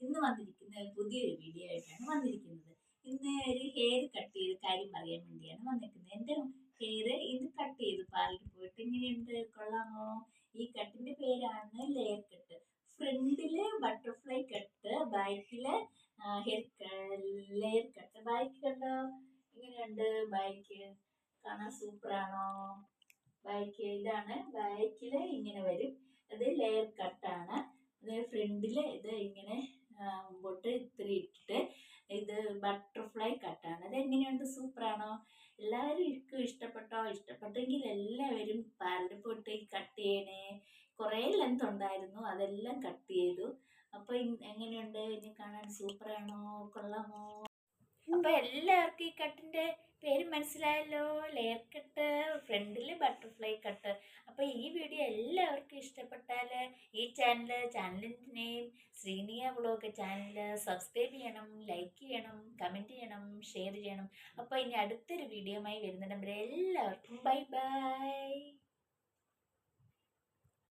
ഇന്ന് വന്നിരിക്കുന്ന പുതിയൊരു വീഡിയോ ആയിട്ടാണ് വന്നിരിക്കുന്നത്. ഇന്ന് ഒരു ഹെയർ കട്ട് ചെയ്ത് കാര്യം പറയാൻ വേണ്ടിയാണ് വന്നിരിക്കുന്നത്. എന്റെ ഹെയർ ഇത് കട്ട് ചെയ്ത് പാർലറിൽ പോയിട്ട് ഇങ്ങനെയുണ്ട് കൊള്ളാമോ? ഈ കട്ടിന്റെ പേരാണ് ലെയർ കട്ട് ഫ്രണ്ടിൽ ബട്ടർഫ്ലൈ കട്ട് ബാക്കിൽ ഹെയർ ലെയർ കട്ട് ബാക്ക് കണ്ടോ? ഇങ്ങനെയുണ്ട് ബാക്ക് കാണാൻ സൂപ്പറാണോ? ബാക്ക് ഇതാണ്. ബാക്കിൽ ഇങ്ങനെ വരും. അത് ലെയർ കട്ടാണ് ഇത് ഫ്രണ്ടിൽ ഇത് ഇങ്ങനെ മുമ്പോട്ട് ഇത്തിരി ഇട്ടിട്ട് ഇത് ബട്ടർഫ്ലൈ കട്ടാണ് അത് എങ്ങനെയുണ്ട് സൂപ്പറാണോ? എല്ലാവർക്കും ഇഷ്ടപ്പെട്ടോ? ഇഷ്ടപ്പെട്ടെങ്കിൽ എല്ലാവരും പാരലിൽ പോയിട്ട് കട്ട് ചെയ്യണേ. കുറേ ലെങ്ത് ഉണ്ടായിരുന്നു. അതെല്ലാം കട്ട് ചെയ്തു. അപ്പോൾ എങ്ങനെയുണ്ട്? ഇനി കാണാൻ സൂപ്പറാണോ? കൊള്ളാമോ? അപ്പോൾ എല്ലാവർക്കും ഈ കട്ടിന്റെ പേര് മനസ്സിലായല്ലോ ലെയർ കട്ട് ഫ്രണ്ടിൽ ബട്ടർഫ്ലൈ കട്ട് അപ്പോൾ ഈ വീഡിയോ എല്ലാവർക്കും ഇഷ്ടപ്പെട്ടാൽ ഈ ചാനൽ ചാനലിന്റെ name Sreeniya vlog channel subscribe ചെയ്യണം ലൈക്ക് ചെയ്യണം കമന്റ് ചെയ്യണം ഷെയർ ചെയ്യണം. അപ്പോൾ ഇനി അടുത്തൊരു വീഡിയോയുമായി വരുന്നിടം വരെ എല്ലാവർക്കും ബൈ ബൈ